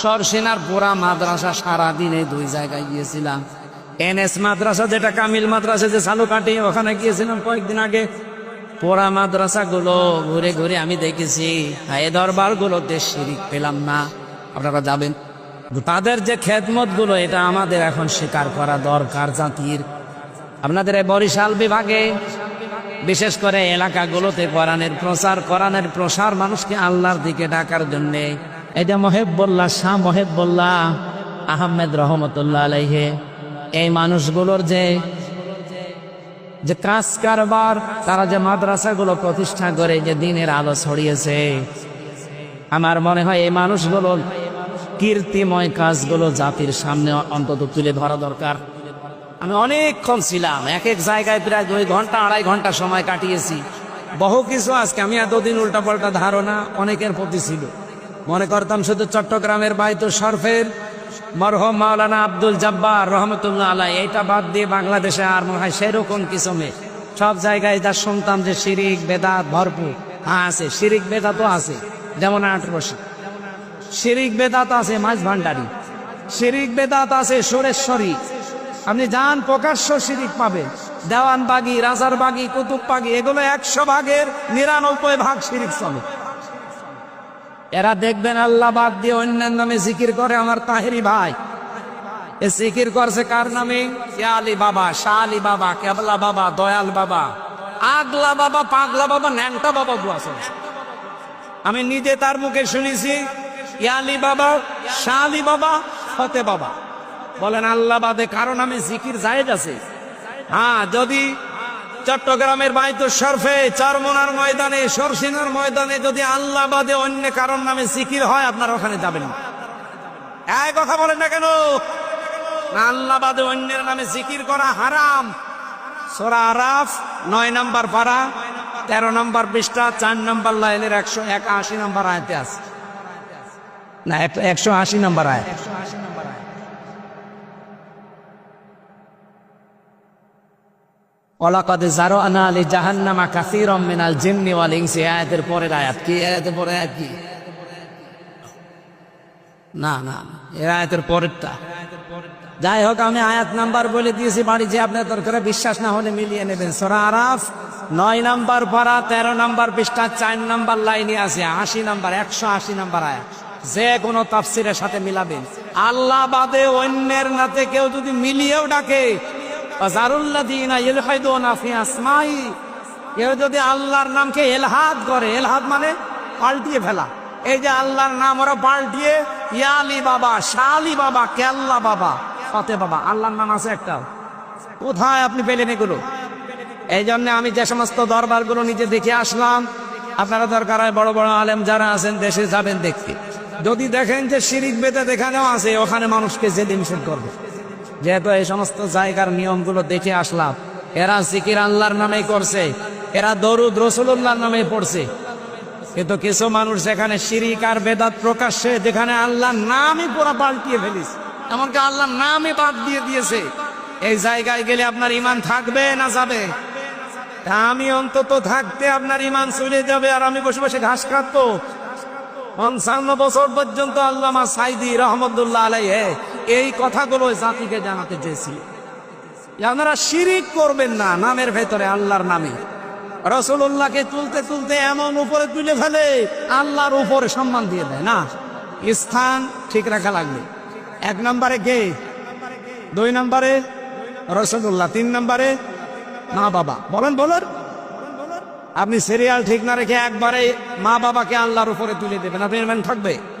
সরসেনার পোড়া মাদ্রাসা সারাদিনে দুই জায়গায় গিয়েছিলাম। এনএস মাদ্রাসা যেটা কামিল মাদ্রাসা যে চালু কাটি ওখানে গিয়েছিলাম কয়েকদিন আগে। পোড়া মাদ্রাসা গুলো ঘুরে ঘুরে আমি দেখেছি। এ দরবার গুলোতে শিরিক পেলাম না। আপনারা যাবেন। তাদের যে খেদমতগুলো এটা আমাদের এখন স্বীকার করা দরকার জাতির। আপনাদের এই বরিশাল বিভাগে, বিশেষ করে এলাকাগুলোতে কোরআনের প্রচার, কোরআনের প্রসার মানুষকে আল্লাহর দিকে ডাকার জন্য এটা মহেব্বল্লাহ, শাহ মহেব্বল্লাহ আহমেদ রহমতুল্লাহ আলাইহে। এই মানুষগুলোর যে যে কাজ কারবার, তারা যে মাদ্রাসাগুলো প্রতিষ্ঠা করে, যে দিনের আলো ছড়িয়েছে। আমার মনে হয় এই মানুষগুলোর কীর্তিময় কাজগুলো জাতির সামনে অন্তত তুলে ধরা দরকার। আমি অনেকক্ষণ ছিলাম, এক এক জায়গায় প্রায় দুই ঘণ্টা, আড়াই ঘণ্টা সময় কাটিয়েছি। বহু কিছু আজকে, আমি এতদিন উল্টা পাল্টা ধারণা অনেকের প্রতি ছিল। মনে করতাম শুধু চট্টগ্রামের বাইতো শরফের মরহম মাওলানা আব্দুল জব্বার রহমতুল্লাহ আলাই। এইটা বাদ দিয়ে বাংলাদেশে আর মনে হয় সেরকম কিছু মেয়ে সব জায়গায় যা শুনতাম যে শিরিক বেদাত ভরপুর। হ্যাঁ আছে। শিরিক বেদাতও আছে। যেমন আটরশি শিরিক বেদাত আছে মাছ ভান্ডারি। শিরিক বেদাত আছে সুরেশ্বরী। আপনি যান, প্রকাশ্য শিরিক রাজার বাগি কুতুব বাগি এগুলো একশো ভাগের নিরানব্বই ভাগ শিরিক চলে। এরা দেখবেন আল্লাহ বাদ দিয়ে অন্যান্য নামে জিকির করে আমার তাহেরি ভাই। এ জিকির করছে কার নামে? আলী বাবা, শাহ বাবা, কেবলা বাবা, দয়াল বাবা, আগলা বাবা, পাগলা বাবা, ন্যাংটা বাবা বুয়া চলছে আমি নিজে তার মুখে শুনেছি ইয়ালি বাবা শালি বাবা, ফতে বাবা। বলেন আল্লাহ বাদে কারণ আমি জিকির জায়েজ আছে? হ্যাঁ যদি চট্টগ্রামের বাইতো শরফে চারমোনার ময়দানে, সরসিনার ময়দানে যদি আল্লাহ বাদে অন্য কারণ নামে জিকির হয়, আপনার ওখানে যাবেন না। কথা বলেন না কেন? আল্লাহ বাদে অন্যের নামে জিকির করা হারাম। সোরা আরাফ, নয় নম্বর পারা, তেরো নম্বর পৃষ্ঠা, চার নম্বর লাইনের একশো এক আশি নম্বর আয়তে আছে। না এক- একশো আশি নম্বর আয় ওলাকাদে জারো আনা আলী জাহান্নামা কাসির মিনাল জিন্নি ওয়াল ইনসি। আয়াতের পরের আয়াত কি? আয়াতের পরের আয়াত কি? না না এ আয়াতের পরেরটা। যাই হোক, আমি আয়াত নাম্বার বলে দিয়েছি বাড়ি যে আপনার দরকার বিশ্বাস না হলে মিলিয়ে নেবেন। সোরা আরাফ নয় নাম্বার পারা, তেরো নাম্বার পৃষ্ঠা, চার নাম্বার লাইনে আছে। আশি নাম্বার, একশো আশি নাম্বার আয়াত। যে কোনো তাফসিরের সাথে মিলাবেন। আল্লাহ বাদে অন্যের নাতে কেউ যদি মিলিয়েও ডাকে আসমাই, কেউ যদি আল্লাহর নামকে এলহাদ করে, এলহাদ মানে পাল্টিয়ে ফেলা। এই যে আল্লাহর নাম ওরা পাল্টিয়ে, ইয়ালি বাবা, শালি বাবা, কেল্লা বাবা, ফতে বাবা, আল্লাহর নাম আছে একটা। কোথায় আপনি পেলেন এগুলো? এই জন্য আমি যে সমস্ত দরবারগুলো নিজে দেখে আসলাম। আপনারা দরকার হয় বড় বড় আলেম যারা আছেন, দেশে যাবেন দেখতে। যদি দেখেন যে শিরিক বেদে দেখানেও আছে, ওখানে মানুষকে যে নিষেধ করবে। যেহেতু এই সমস্ত জায়গার নিয়মগুলো দেখে আসলাম, এরা জিকির আল্লাহর নামে করছে, এরা দরুদ রসুল্লাহর নামে পড়ছে। কিন্তু কিছু মানুষ যেখানে শিরিক আর বেদাত প্রকাশ্যে, যেখানে আল্লাহর নামই পুরো পাল্টিয়ে ফেলিস এমনকি আল্লাহর নামই বাদ দিয়ে দিয়েছে, এই জায়গায় গেলে আপনার ইমান থাকবে না যাবে? আমি অন্তত থাকতে আপনার ইমান চলে যাবে, আর আমি বসে বসে ঘাস কাটবো পঞ্চান্ন বছর পর্যন্ত আল্লামা সাইদি রহমতুল্লাহ আলাই এই কথাগুলো জাতিকে জানাতে চেয়েছি আপনারা শিরিক করবেন না, নামের ভেতরে আল্লাহর নামে। রসুল্লাহকে তুলতে তুলতে এমন উপরে তুলে ফেলে, আল্লাহর উপরে সম্মান দিয়ে দেয়। না, স্থান ঠিক রাখা লাগবে। এক নম্বরে গে দুই নম্বরে রসুল্লাহ তিন নম্বরে মা বাবা। বলেন বলেন। আপনি সিরিয়াল ঠিক না রেখে একবারে মা বাবাকে আল্লাহর উপরে তুলে দেবেন। আপনি থাকবে।